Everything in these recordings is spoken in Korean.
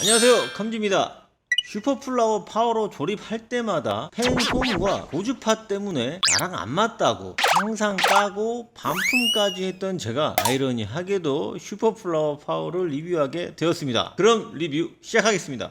안녕하세요 컴지입니다. 슈퍼플라워 파워로 조립할 때마다 팬 소음과 고주파 때문에 나랑 안 맞다고 항상 까고 반품까지 했던 제가 아이러니하게도 슈퍼플라워 파워를 리뷰하게 되었습니다. 그럼 리뷰 시작하겠습니다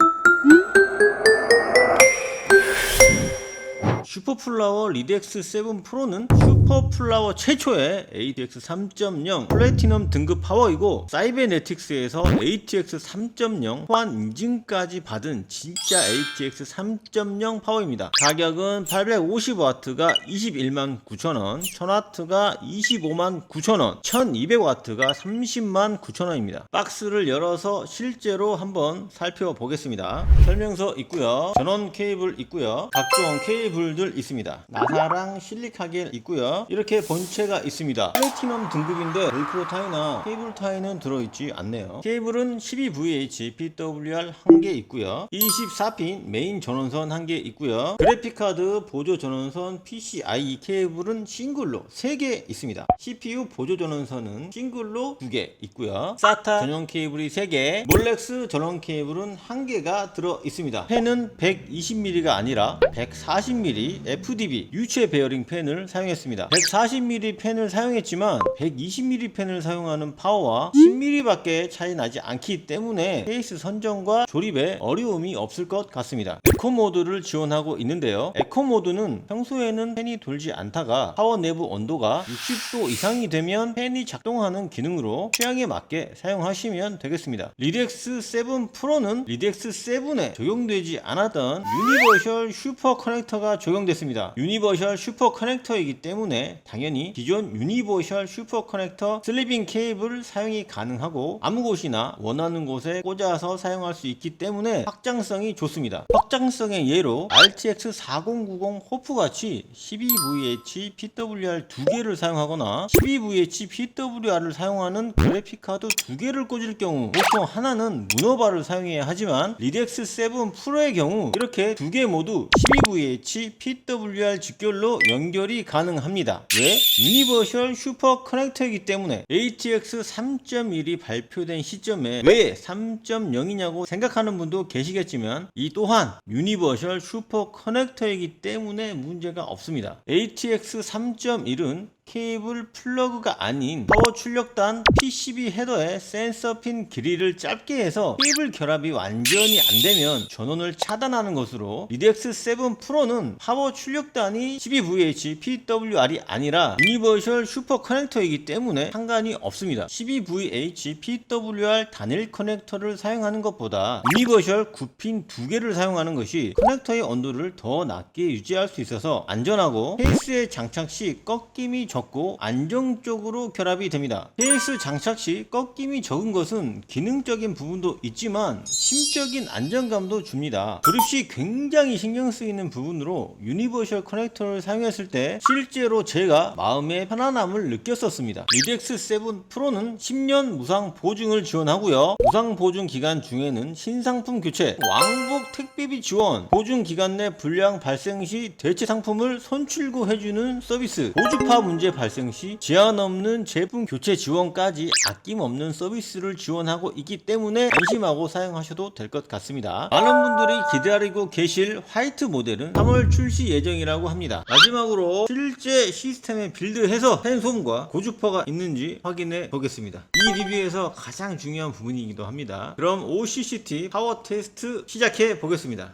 슈퍼플라워 리덱스 7 프로는 슈퍼플라워 최초의 ATX 3.0 플래티넘 등급 파워이고 사이베네틱스에서 ATX 3.0 호환 인증까지 받은 진짜 ATX 3.0 파워입니다. 가격은 850W가 21만 9천원, 1000W가 25만 9천원, 1200W가 30만 9천원입니다. 박스를 열어서 실제로 한번 살펴보겠습니다. 설명서 있고요. 전원 케이블 있고요. 각종 케이블 들 있습니다. 나사랑 실리카겔 있고요. 이렇게 본체가 있습니다. 플래티넘 등급인데 벨크로 타이나 케이블 타이는 들어있지 않네요. 케이블은 12VH PWR 한 개 있고요. 24핀 메인 전원선 한 개 있고요. 그래픽카드 보조 전원선 PCIe 케이블은 싱글로 3개 있습니다. CPU 보조 전원선은 싱글로 2개 있고요. SATA 전용 케이블이 3개, 몰렉스 전원 케이블은 1개가 들어 있습니다. 펜은 120mm가 아니라 140mm FDB 유체 베어링 펜을 사용했습니다. 140mm 펜을 사용했지만 120mm 펜을 사용하는 파워와 10mm밖에 차이 나지 않기 때문에 케이스 선정과 조립에 어려움이 없을 것 같습니다. 에코 모드를 지원하고 있는데요. 에코 모드는 평소에는 팬이 돌지 않다가 파워 내부 온도가 60도 이상이 되면 팬이 작동하는 기능으로 취향에 맞게 사용하시면 되겠습니다. 리덱스 7 프로는 리덱스 7에 적용되지 않았던 유니버셜 슈퍼 커넥터가 적용됐습니다. 유니버셜 슈퍼 커넥터이기 때문에 당연히 기존 유니버셜 슈퍼 커넥터 슬리빙 케이블 사용이 가능하고 아무 곳이나 원하는 곳에 꽂아서 사용할 수 있기 때문에 확장성이 좋습니다. 확장 성의 예로 RTX 4090 호프 같이 12VH PWR 두 개를 사용하거나 12VH PWR을 사용하는 그래픽 카드 두 개를 꽂을 경우 보통 하나는 문어바를 사용해야 하지만 리덱스 7 프로의 경우 이렇게 두 개 모두 12VH PWR 직결로 연결이 가능합니다. 왜? 유니버셜 슈퍼 커넥터이기 때문에 ATX 3.1이 발표된 시점에 왜 3.0이냐고 생각하는 분도 계시겠지만 이 또한 유니버셜 슈퍼 커넥터이기 때문에 문제가 없습니다. ATX 3.1은 케이블 플러그가 아닌 파워 출력단 PCB 헤더에 센서 핀 길이를 짧게 해서 케이블 결합이 완전히 안 되면 전원을 차단하는 것으로 리덱스 7 프로는 파워 출력단이 12VH PWR이 아니라 유니버셜 슈퍼 커넥터이기 때문에 상관이 없습니다. 12VH PWR 단일 커넥터를 사용하는 것보다 유니버셜 9핀 두 개를 사용하는 것이 커넥터의 온도를 더 낮게 유지할 수 있어서 안전하고 케이스에 장착 시 꺾임이 적고 안정적으로 결합이 됩니다. 케이스 장착 시 꺾임이 적은 것은 기능적인 부분도 있지만 심적인 안정감도 줍니다. 조립 시 굉장히 신경 쓰이는 부분으로 유니버셜 커넥터를 사용했을 때 실제로 제가 마음의 편안함을 느꼈었습니다. 리덱스 7 프로는 10년 무상 보증을 지원하고요. 무상 보증 기간 중에는 신상품 교체, 왕복 택배비 지원, 보증 기간 내 불량 발생 시 대체 상품을 선출고해주는 서비스, 고주파 문제 발생 시 제한 없는 제품 교체 지원까지 아낌없는 서비스를 지원하고 있기 때문에 안심하고 사용하셔도 될 것 같습니다. 많은 분들이 기다리고 계실 화이트 모델은 3월 출시 예정이라고 합니다. 마지막으로 실제 시스템에 빌드해서 팬솜과 고주파가 있는지 확인해 보겠습니다. 이 리뷰에서 가장 중요한 부분이기도 합니다. 그럼 OCCT 파워 테스트 시작해 보겠습니다.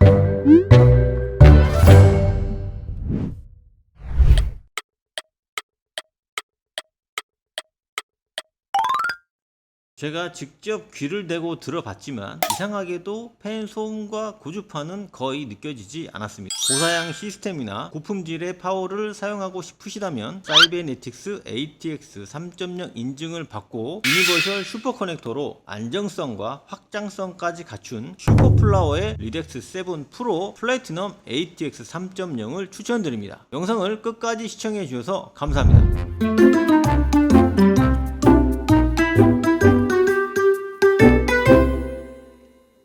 제가 직접 귀를 대고 들어봤지만 이상하게도 팬 소음과 고주파는 거의 느껴지지 않았습니다. 고사양 시스템이나 고품질의 파워를 사용하고 싶으시다면 사이베네틱스 ATX 3.0 인증을 받고 유니버셜 슈퍼 커넥터로 안정성과 확장성까지 갖춘 슈퍼플라워의 리덱스 7 프로 플래티넘 ATX 3.0을 추천드립니다. 영상을 끝까지 시청해 주셔서 감사합니다.